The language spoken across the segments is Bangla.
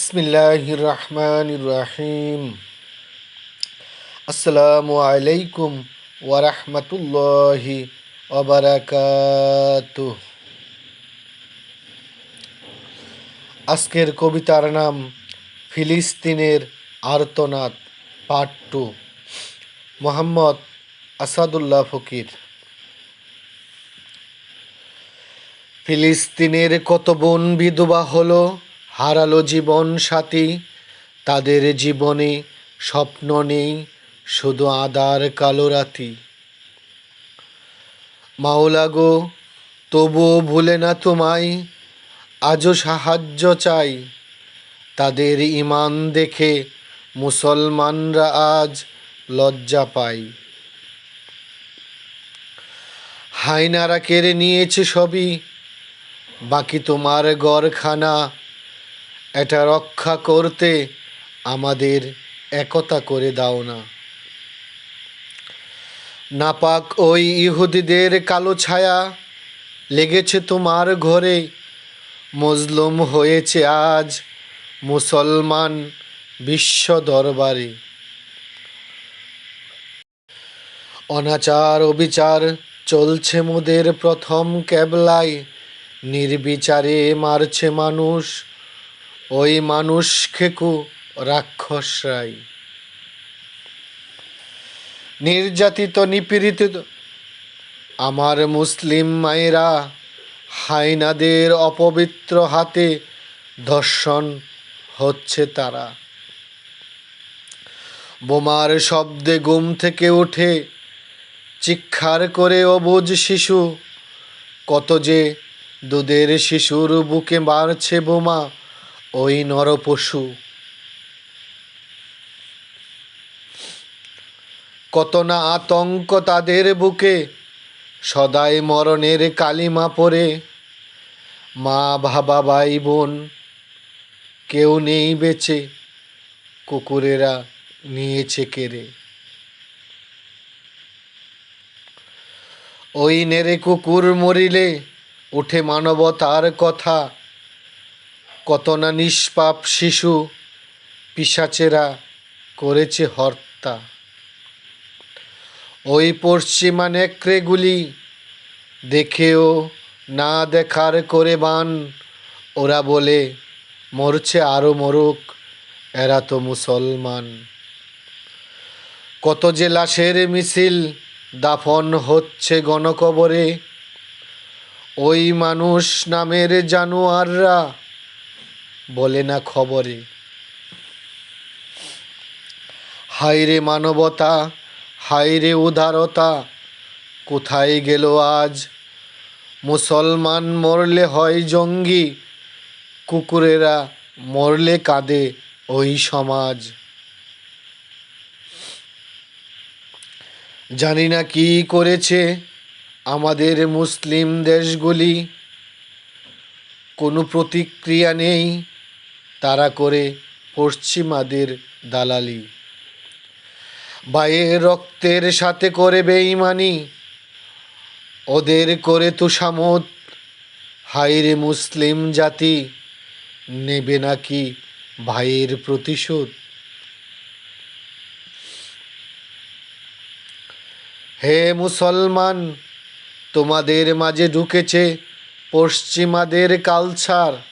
বিসমিল্লাহির রহমানির রহিম আসসালামু আলাইকুম ওয়া রাহমাতুল্লাহি ওয়া বারাকাতুহ আজকের কবিতার নাম ফিলিস্তিনের আর্তনাদ, পার্ট টু। মোহাম্মদ আসাদুল্লাহ ফকির। ফিলিস্তিনের কত বোন বিধবা হলো? হারালো জীবন সাথী, তাদের জীবনে স্বপ্ন নেই, শুধু আদার কালো রাতি। মাওলা গো, তবুও ভুলে না তোমায়, আজও সাহায্য চাই। তাদের ইমান দেখে মুসলমানরা আজ লজ্জা পায়। হাইনারা কেড়ে নিয়েছে সবই, বাকি তোমার গড়খানা এটা রক্ষা করতে আমাদের একতা করে দাও না। নাপাক ওই ইহুদিদের কালো ছায়া লেগেছে তোমার ঘরে। মজলুম হয়েছে আজ মুসলমান বিশ্ব দরবারে। অনাচার অবিচার চলছে মোদের প্রথম ক্যাবলায়। নির্বিচারে মারছে মানুষ। ওই মানুষ খেকু রাক্ষসরাই নির্যাতিত, নিপীড়িত আমার মুসলিম মায়েরা, হাইনাদের অপবিত্র হাতে ধর্ষণ হচ্ছে তারা। বোমার শব্দে ঘুম থেকে উঠে চিক্ষার করে অবুজ শিশু, কত যে দুধের শিশুর বুকে মারছে বোমা ওই নরপশু কত না আতঙ্ক তাদের বুকে, সদাই মরণের কালিমা পরে মা, বাবা, ভাই, বোন, কেউ নেই বেঁচে, কুকুরেরা নিয়েছে কেড়ে। ওই নেড়ে কুকুর মরিলে উঠে মানবতার কথা কত না নিষ্পাপ শিশু পিসাচেরা করেছে হত্যা ওই পশ্চিমা নেকড়েগুলি দেখেও না দেখার করে বান। ওরা বলে, মরছে আরও মরুক, এরা তো মুসলমান। কত যে লাশের মিছিল দাফন হচ্ছে গণকবরে, ওই মানুষ নামের জানোয়াররা বলে না খবরে। হাইরে মানবতা হাইরে উদারতা, কোথায় গেল আজ? মুসলমান মরলে হয় জঙ্গি, কুকুরেরা মরলে কাঁদে ওই সমাজ। জানি না কি করেছে আমাদের মুসলিম দেশগুলি, কোনো প্রতিক্রিয়া নেই তারা করে পশ্চিমাদের দালালি। বায়ের রক্তের সাথে করে বেইমানি ওদের করে তুষামত হাইরে মুসলিম জাতি, নেবে নাকি ভাইয়ের প্রতিশোধ? হে মুসলমান, তোমাদের মাঝে ঢুকেছে পশ্চিমাদের কালচার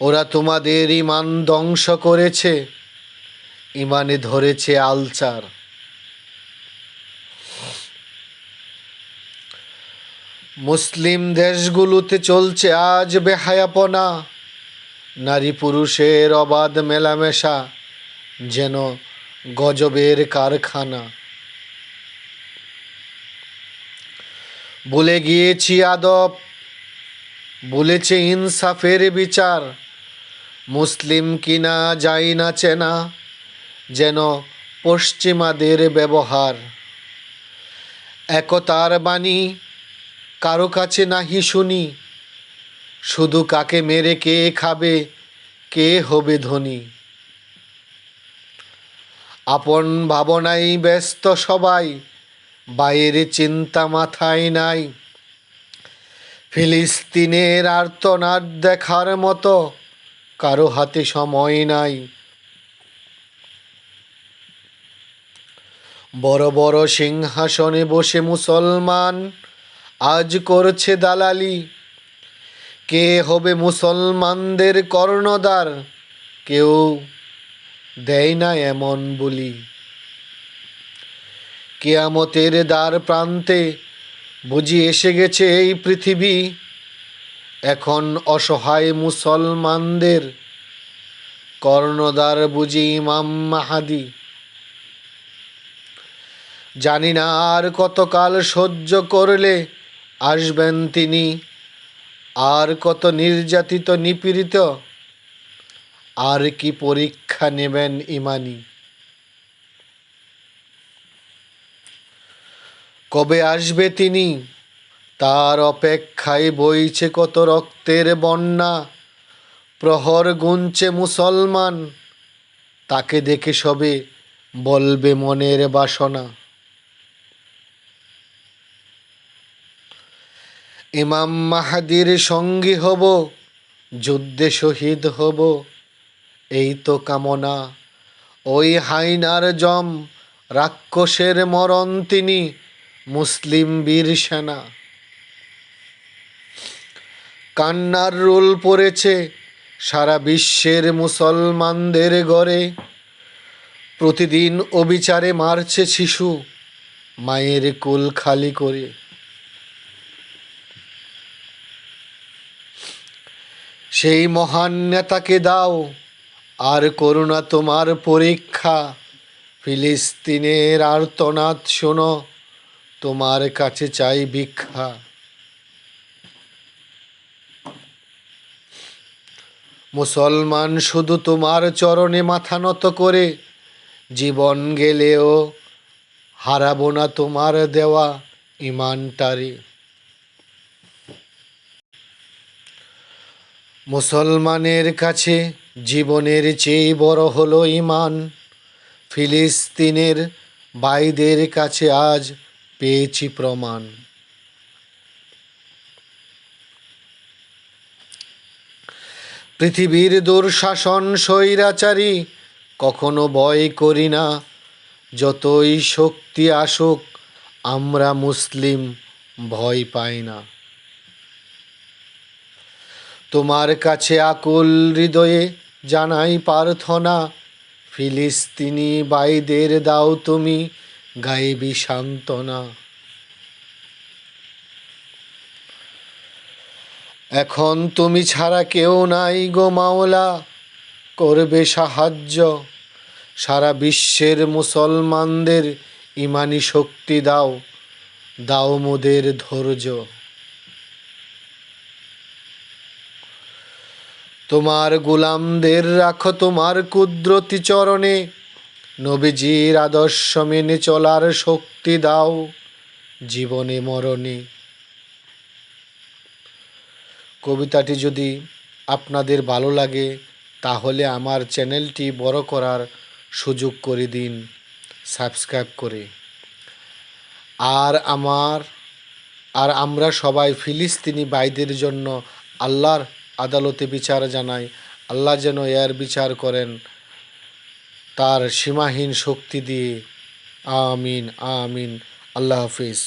ওরা তোমাদের ইমান ধ্বংস করেছে ইমানে ধরেছে আলচার মুসলিম দেশগুলোতে চলছে আজ বেহায়াপনা, নারী পুরুষের অবাধ মেলামেশা, যেন গজবের কারখানা। বলে গিয়েছি আদব বলেছে ইনসাফের বিচার মুসলিম কিনা যাই না চেনা, যেন পশ্চিমাদের ব্যবহার। একতার বাণী কারও কাছে নাহি শুনি, শুধু কাকে মেরে কে খাবে, কে হবে ধনী। আপন ভাবনাই ব্যস্ত সবাই, বাইরে চিন্তা মাথায় নাই। ফিলিস্তিনের আর্তনাদ দেখার মতো কারও হাতে সময় নাই। বড় বড় সিংহাসনে বসে মুসলমান, আজ করছে দালালি। কে হবে মুসলমানদের কর্ণদার কেউ দেয় না এমন বলি। কেয়ামতের দ্বার প্রান্তে বুঝি এসে গেছে এই পৃথিবী। এখন অসহায় মুসলমানদের কর্ণদার বুঝি ইমাম মাহাদি। জানি না আর কতকাল সহ্য করলে আসবেন তিনি, আর কত নির্যাতিত, নিপীড়িত, আর কি পরীক্ষা নেবেন ইমানি। কবে আসবে তিনি? তার অপেক্ষায় বইছে কত রক্তের বন্যা, প্রহর গুনছে মুসলমান, তাকে দেখে সবে বলবে মনের বাসনা। ইমাম মাহাদির সঙ্গী হব, যুদ্ধে শহীদ হব, এই তো কামনা। ওই হাইনার জম, রাক্ষসের মরণ তিনি, মুসলিম বীর সেনা। কান্নার রোল পড়েছে সারা বিশ্বের মুসলমানদের ঘরে প্রতিদিন অবিচারে মারছে শিশু মায়ের কোল খালি করে। সেই মহান নেতাকে দাও, আর করুণা তোমার পরীক্ষা। ফিলিস্তিনের আর্তনাদ শোনো, তোমার কাছে চাই ভিক্ষা। মুসলমান শুধু তোমার চরণে মাথা নত করে, জীবন গেলেও হারাবো না তোমার দেওয়া ইমানটারে। মুসলমানের কাছে জীবনের চেয়ে বড় হলো ইমান ফিলিস্তিনের বাইদের কাছে আজ পেয়েছি প্রমাণ। পৃথিবীর দুঃশাসন স্বৈরাচারী, কখনো ভয় করি না। যতই শক্তি আসুক, আমরা মুসলিম ভয় পাই না। তোমার কাছে আকুল হৃদয়ে জানাই প্রার্থনা, ফিলিস্তিনি বাইদের দাও তুমি গাইবি সান্ত্বনা। এখন তুমি ছাড়া কেউ নাই গো মাওলা। করবে সাহায্য। সারা বিশ্বের মুসলমানদের ইমানি শক্তি দাও দাও মোদের ধৈর্য। তোমার গোলামদের রাখো তোমার কুদরতি চরণে, নবীজির আদর্শ মেনে চলার শক্তি দাও জীবনে মরণে। কবিতাটি যদি আপনাদের ভালো লাগে, তাহলে আমার চ্যানেলটি বড় করার সুযোগ করে দিন, সাবস্ক্রাইব করে। আর আমার, আর আমরা সবাই ফিলিস্তিনি ভাইদের জন্য আল্লাহর আদালতে বিচার জানাই। আল্লাহ যেন এর বিচার করেন, তার সীমাহীন শক্তি দিয়ে। আমিন আমিন। আল্লাহ হাফিজ।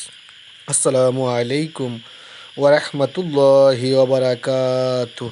আসসালামু আলাইকুম। ورحمة الله وبركاته.